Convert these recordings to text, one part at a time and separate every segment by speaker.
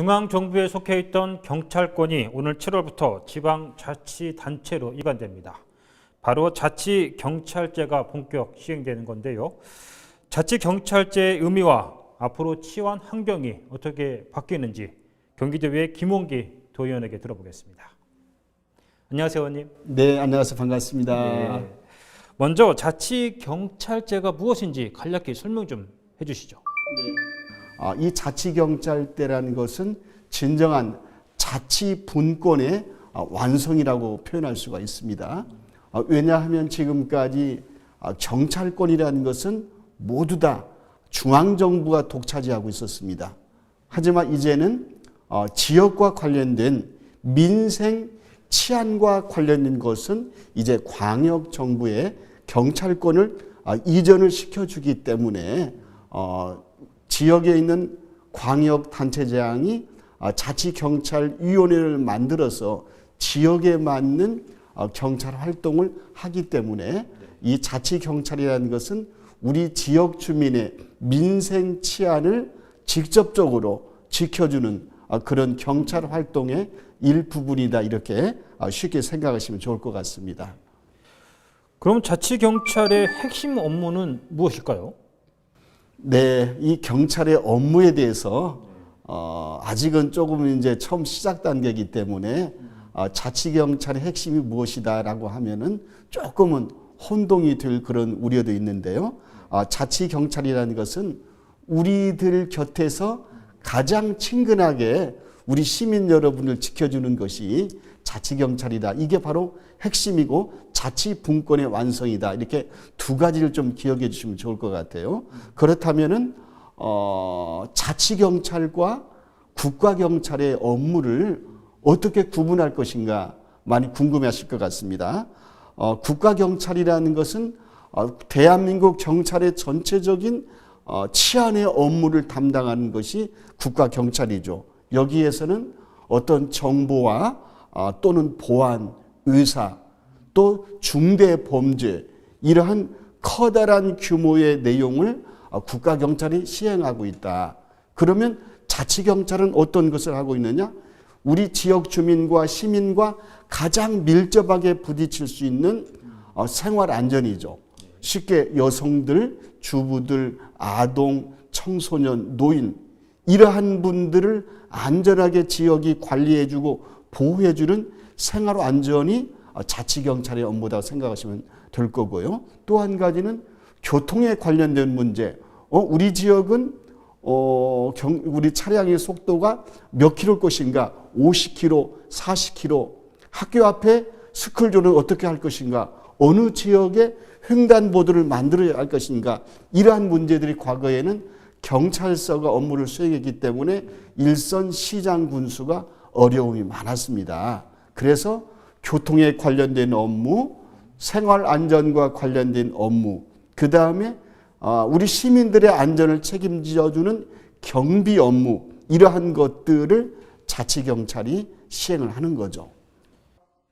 Speaker 1: 중앙 정부에 속해 있던 경찰권이 오늘 7월부터 지방 자치 단체로 이관됩니다. 바로 자치 경찰제가 본격 시행되는 건데요. 자치 경찰제의 의미와 앞으로 치환 환경이 어떻게 바뀌는지 경기도의 김원기 도의원에게 들어보겠습니다. 안녕하세요, 의원님.
Speaker 2: 네, 안녕하세요. 반갑습니다.
Speaker 1: 네. 먼저 자치 경찰제가 무엇인지 간략히 설명 좀 해주시죠.
Speaker 2: 아, 이 자치경찰대라는 것은 진정한 자치분권의 아, 완성이라고 표현할 수가 있습니다. 아, 왜냐하면 지금까지 아, 경찰권이라는 것은 모두 다 중앙정부가 독차지하고 있었습니다. 하지만 이제는 어, 지역과 관련된 민생 치안과 관련된 것은 이제 광역 정부의 경찰권을 아, 이전을 시켜주기 때문에 어, 지역에 있는 광역 단체장이 아, 자치 경찰 위원회를 만들어서 지역에 맞는 어, 경찰 활동을 하기 때문에 이 자치 경찰이라는 것은 우리 지역 주민의 민생 치안을 직접적으로 지켜주는 아, 그런 경찰 활동의 일부분이다 이렇게 아, 쉽게 생각하시면 좋을 것 같습니다.
Speaker 1: 그럼 자치경찰의 핵심 업무는 무엇일까요?
Speaker 2: 네, 이 경찰의 업무에 대해서 어, 아직은 조금 이제 처음 시작 단계이기 때문에 어, 자치 경찰의 핵심이 무엇이다라고 하면은 조금은 혼동이 될 그런 우려도 있는데요. 어, 자치 경찰이라는 것은 우리들 곁에서 가장 친근하게 우리 시민 여러분을 지켜주는 것이 자치경찰이다. 이게 바로 핵심이고 자치분권의 완성이다. 이렇게 두 가지를 좀 기억해 주시면 좋을 것 같아요. 그렇다면은 어, 자치경찰과 국가경찰의 업무를 어떻게 구분할 것인가 많이 궁금해 하실 것 같습니다. 어, 국가경찰이라는 것은 어, 대한민국 경찰의 전체적인 어, 치안의 업무를 담당하는 것이 국가경찰이죠. 여기에서는 어떤 정보와 어, 또는 보안, 의사, 또 중대 범죄 이러한 커다란 규모의 내용을 어, 국가경찰이 시행하고 있다. 그러면 자치경찰은 어떤 것을 하고 있느냐? 우리 지역 주민과 시민과 가장 밀접하게 부딪힐 수 있는 어, 생활 안전이죠. 쉽게 여성들, 주부들, 아동, 청소년, 노인 이러한 분들을 안전하게 지역이 관리해주고 보호해주는 생활 안전이 자치경찰의 업무다 생각하시면 될 거고요. 또 한 가지는 교통에 관련된 문제. 어, 우리 지역은 어, 경, 우리 차량의 속도가 몇 킬로일 것인가? 50킬로, 40킬로. 학교 앞에 스쿨존을 어떻게 할 것인가? 어느 지역에 횡단보도를 만들어야 할 것인가? 이러한 문제들이 과거에는 경찰서가 업무를 수행했기 때문에 일선 시장 군수가 어려움이 많았습니다. 그래서 교통에 관련된 업무, 생활 안전과 관련된 업무, 그 다음에 우리 시민들의 안전을 책임져주는 경비 업무, 이러한 것들을 자치경찰이 시행을 하는 거죠.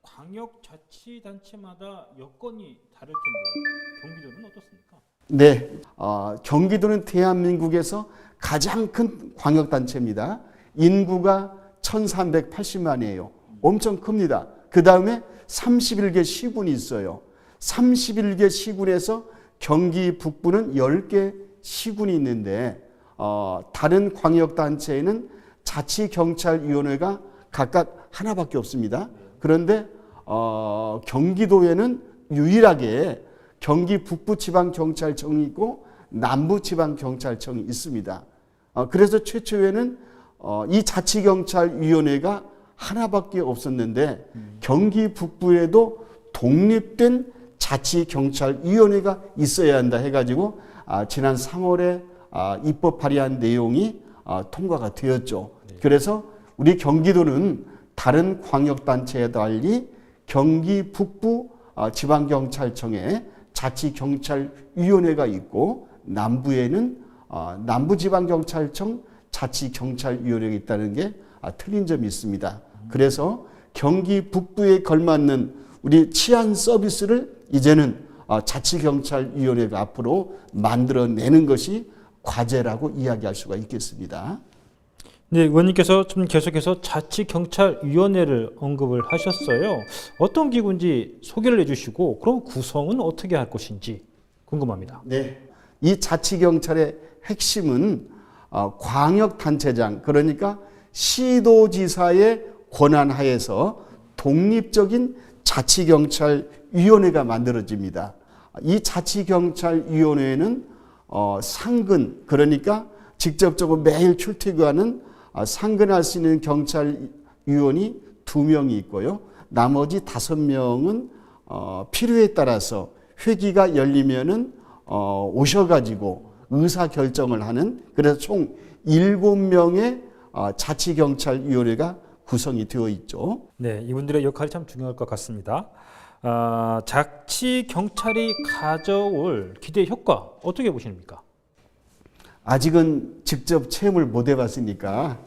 Speaker 1: 광역 자치단체마다 여건이 다를 텐데 경기도는 어떻습니까?
Speaker 2: 네, 어, 경기도는 대한민국에서 가장 큰 광역단체입니다. 인구가 1380만이에요. 엄청 큽니다. 그 다음에 31개 시군이 있어요. 31개 시군에서 경기 북부는 10개 시군이 있는데 어, 다른 광역단체에는 자치경찰위원회가 각각 하나밖에 없습니다. 그런데 어, 경기도에는 유일하게 경기 북부지방경찰청이 있고 남부지방경찰청이 있습니다. 어, 그래서 최초에는 어, 이 자치경찰위원회가 하나밖에 없었는데 경기 북부에도 독립된 자치경찰위원회가 있어야 한다 해가지고 아, 지난 3월에 아, 입법 발의한 내용이 아, 통과가 되었죠. 그래서 우리 경기도는 다른 광역단체에 달리 경기 북부 아, 지방경찰청에 자치경찰위원회가 있고 남부에는 아, 남부지방경찰청 자치경찰위원회가 있다는 게 아, 틀린 점이 있습니다. 그래서 경기 북부에 걸맞는 우리 치안 서비스를 이제는 아, 자치경찰위원회가 앞으로 만들어내는 것이 과제라고 이야기할 수가 있겠습니다.
Speaker 1: 네, 의원님께서 좀 계속해서 자치경찰위원회를 언급을 하셨어요. 어떤 기구인지 소개를 해주시고 그럼 구성은 어떻게 할 것인지 궁금합니다.
Speaker 2: 네. 이 자치경찰의 핵심은 어, 광역단체장 그러니까 시도지사의 권한 하에서 독립적인 자치경찰위원회가 만들어집니다. 이 자치경찰위원회는 어, 상근 그러니까 직접적으로 매일 출퇴근하는 어, 상근할 수 있는 경찰 위원이 두 명이 있고요. 나머지 다섯 명은 어, 필요에 따라서 회기가 열리면은 어, 오셔가지고 의사 결정을 하는 그래서 총 일곱 명의 어, 자치 경찰 위원회가 구성이 되어 있죠.
Speaker 1: 네, 이분들의 역할이 참 중요할 것 같습니다. 아, 자치 경찰이 가져올 기대 효과 어떻게 보십니까?
Speaker 2: 아직은 직접 체험을 못 해봤으니까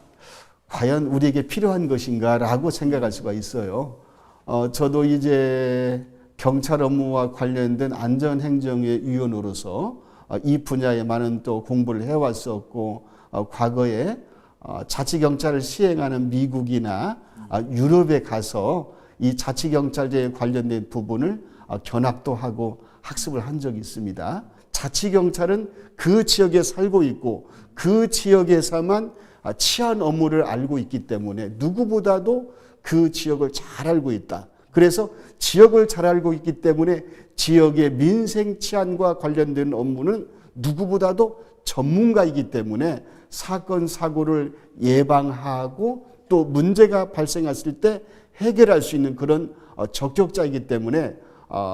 Speaker 2: 과연 우리에게 필요한 것인가라고 생각할 수가 있어요. 어, 저도 이제 경찰 업무와 관련된 안전행정의 위원으로서 어, 이 분야에 많은 또 공부를 해왔었고 어, 과거에 어, 자치경찰을 시행하는 미국이나 어, 유럽에 가서 이 자치경찰제에 관련된 부분을 어, 견학도 하고 학습을 한 적이 있습니다. 자치경찰은 그 지역에 살고 있고 그 지역에서만 아, 치안 업무를 알고 있기 때문에 누구보다도 그 지역을 잘 알고 있다. 그래서 지역을 잘 알고 있기 때문에 지역의 민생 치안과 관련된 업무는 누구보다도 전문가이기 때문에 사건 사고를 예방하고 또 문제가 발생했을 때 해결할 수 있는 그런 어, 적격자이기 때문에 어,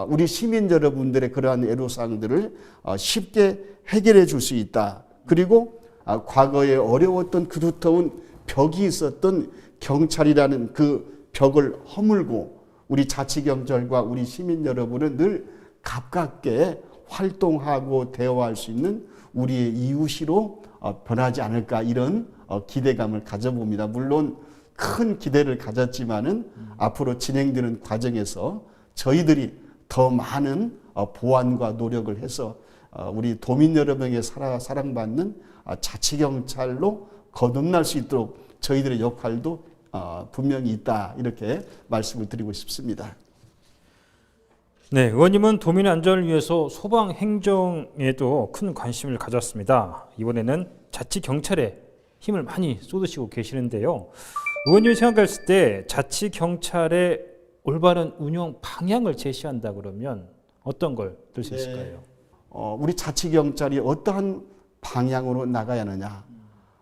Speaker 2: 우리 시민 여러분들의 그러한 애로사항들을 어, 쉽게 해결해 줄 수 있다. 그리고 아, 과거에 어려웠던 그 두터운 벽이 있었던 경찰이라는 그 벽을 허물고 우리 자치경찰과 우리 시민 여러분은 늘 가깝게 활동하고 대화할 수 있는 우리의 이웃이로 어, 변하지 않을까 이런 어, 기대감을 가져봅니다. 물론 큰 기대를 가졌지만은 앞으로 진행되는 과정에서 저희들이 더 많은 어, 보완과 노력을 해서 어, 우리 도민 여러분에게 사랑, 사랑받는 어, 자치경찰로 거듭날 수 있도록 저희들의 역할도 어, 분명히 있다 이렇게 말씀을 드리고 싶습니다.
Speaker 1: 네, 의원님은 도민 안전을 위해서 소방 행정에도 큰 관심을 가졌습니다. 이번에는 자치 경찰에 힘을 많이 쏟으시고 계시는데요. 의원님이 생각했을 때 자치 경찰의 올바른 운영 방향을 제시한다 그러면 어떤 걸 들수
Speaker 2: 네.
Speaker 1: 있을까요?
Speaker 2: 어, 우리 자치 경찰이 어떠한 방향으로 나가야 하느냐.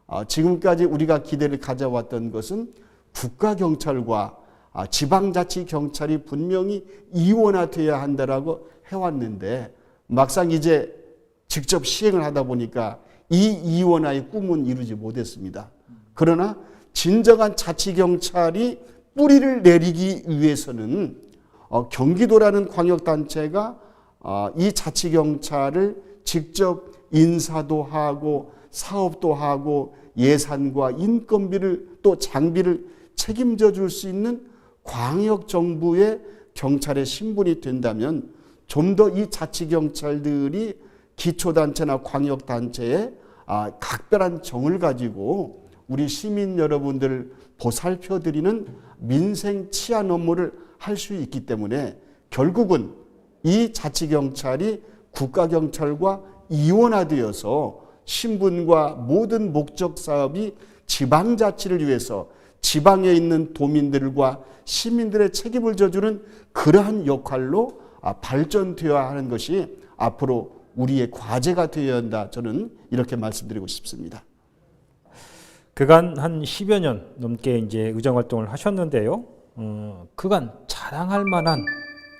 Speaker 2: 어, 지금까지 우리가 기대를 가져왔던 것은 국가 경찰과 아, 지방자치 경찰이 분명히 이원화되어야 한다라고 해왔는데 막상 이제 직접 시행을 하다 보니까 이 이원화의 꿈은 이루지 못했습니다. 그러나 진정한 자치 경찰이 뿌리를 내리기 위해서는 어, 경기도라는 광역단체가 어, 이 자치경찰을 직접 인사도 하고 사업도 하고 예산과 인건비를 또 장비를 책임져 줄 수 있는 광역 정부의 경찰의 신분이 된다면 좀 더 이 자치경찰들이 기초단체나 광역단체에 아, 각별한 정을 가지고 우리 시민 여러분들 보살펴 드리는 민생 치안 업무를 할 수 있기 때문에 결국은 이 자치경찰이 국가경찰과 이원화되어서 신분과 모든 목적 사업이 지방자치를 위해서 지방에 있는 도민들과 시민들의 책임을 져주는 그러한 역할로 아, 발전되어야 하는 것이 앞으로 우리의 과제가 되어야 한다. 저는 이렇게 말씀드리고 싶습니다.
Speaker 1: 그간 한 10여 년 넘게 이제 의정 활동을 하셨는데요. 어, 그간 자랑할 만한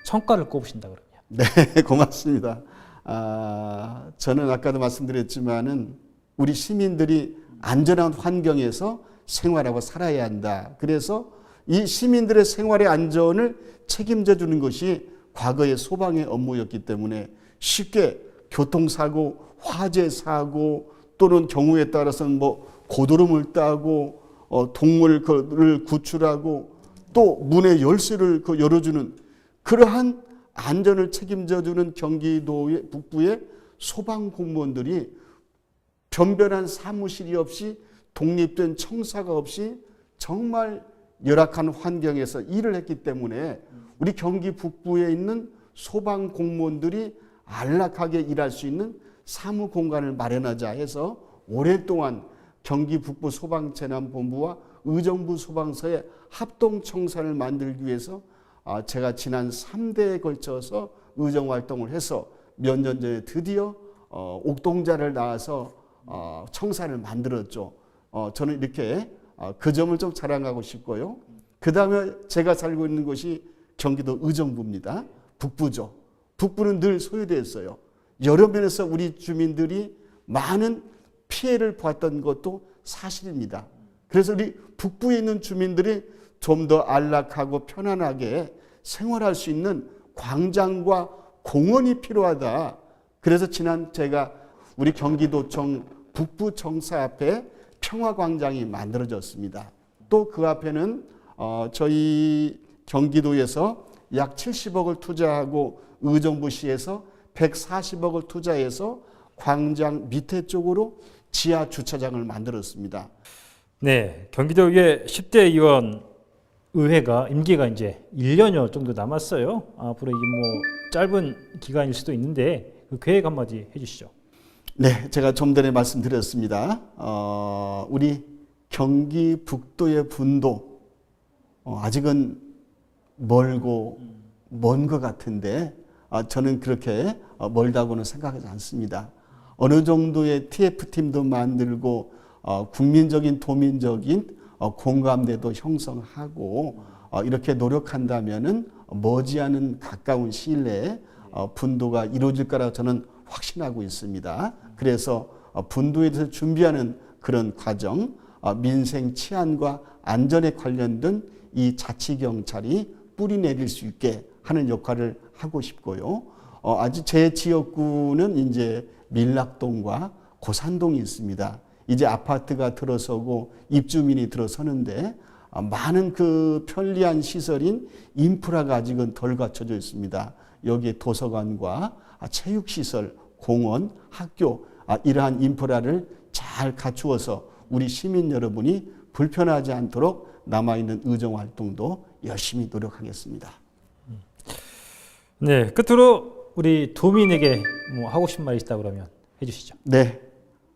Speaker 1: 성과를 꼽으신다 그러면
Speaker 2: 네, 고맙습니다. 아, 저는 아까도 말씀드렸지만은 우리 시민들이 안전한 환경에서 생활하고 살아야 한다. 그래서 이 시민들의 생활의 안전을 책임져 주는 것이 과거의 소방의 업무였기 때문에 쉽게 교통사고, 화재 사고 또는 경우에 따라서는 뭐 고드름을 따고 어, 동물을 구출하고 또 문의 열쇠를 그 열어주는 그러한 안전을 책임져주는 경기도의 북부의 소방 공무원들이 변변한 사무실이 없이 독립된 청사가 없이 정말 열악한 환경에서 일을 했기 때문에 우리 경기 북부에 있는 소방 공무원들이 안락하게 일할 수 있는 사무 공간을 마련하자 해서 오랫동안 경기 북부 소방재난본부와 의정부 소방서의 합동 청사를 만들기 위해서 아, 제가 지난 3대에 걸쳐서 의정 활동을 해서 몇 년 전에 드디어 어, 옥동자를 낳아서 어, 청사를 만들었죠. 어, 저는 이렇게 어, 그 점을 좀 자랑하고 싶고요. 그 다음에 제가 살고 있는 곳이 경기도 의정부입니다. 북부죠. 북부는 늘 소외되었어요. 여러 면에서 우리 주민들이 많은 피해를 보았던 것도 사실입니다. 그래서 우리 북부에 있는 주민들이 좀 더 안락하고 편안하게 생활할 수 있는 광장과 공원이 필요하다. 그래서 지난 제가 우리 경기도청 북부 청사 앞에 평화광장이 만들어졌습니다. 또 그 앞에는 어, 저희 경기도에서 약 70억을 투자하고 의정부시에서 140억을 투자해서 광장 밑에 쪽으로 지하 주차장을 만들었습니다.
Speaker 1: 네, 경기도의 10대 의원 의회가 임기가 이제 1년여 정도 남았어요. 앞으로 이게 뭐 짧은 기간일 수도 있는데 그 계획 한마디 해주시죠.
Speaker 2: 네, 제가 좀 전에 말씀드렸습니다. 어, 우리 경기 북도의 분도 어, 아직은 멀고 먼 것 같은데 아, 저는 그렇게 어, 멀다고는 생각하지 않습니다. 어느 정도의 TF 팀도 만들고 어, 국민적인 도민적인 어, 공감대도 형성하고 어, 이렇게 노력한다면은 머지않은 가까운 시일 내에 어, 분도가 이루어질 거라고 저는 확신하고 있습니다. 그래서 어, 분도에 대해서 준비하는 그런 과정, 어, 민생 치안과 안전에 관련된 이 자치경찰이 뿌리 내릴 수 있게 하는 역할을 하고 싶고요. 어, 아주 제 지역구는 이제 밀락동과 고산동이 있습니다. 이제 아파트가 들어서고 입주민이 들어서는데 아, 많은 그 편리한 시설인 인프라가 아직은 덜 갖춰져 있습니다. 여기에 도서관과 아, 체육시설, 공원, 학교 아, 이러한 인프라를 잘 갖추어서 우리 시민 여러분이 불편하지 않도록 남아있는 의정 활동도 열심히 노력하겠습니다.
Speaker 1: 네, 끝으로 우리 도민에게 뭐 하고 싶은 말이 있다 그러면 해주시죠.
Speaker 2: 네.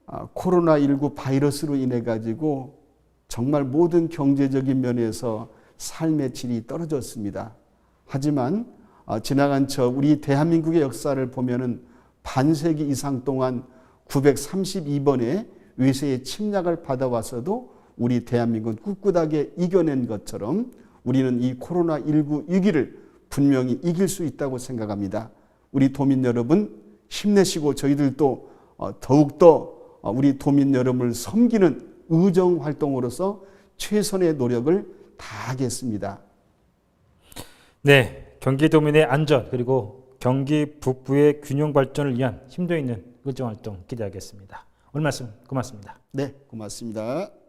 Speaker 2: 아, 코로나19 바이러스로 인해 가지고 정말 모든 경제적인 면에서 삶의 질이 떨어졌습니다. 하지만 아, 지나간 저 우리 대한민국의 역사를 보면은 반세기 이상 동안 932번의 외세의 침략을 받아왔어도 우리 대한민국은 꿋꿋하게 이겨낸 것처럼 우리는 이 코로나19 위기를 분명히 이길 수 있다고 생각합니다. 우리 도민 여러분 힘내시고 저희들도 어, 더욱더 어, 우리 도민 여러분을 섬기는 의정 활동으로서 최선의 노력을 다하겠습니다.
Speaker 1: 네, 경기도민의 안전 그리고 경기 북부의 균형 발전을 위한 힘도 있는 의정 활동 기대하겠습니다. 오늘 말씀 고맙습니다.
Speaker 2: 네, 고맙습니다.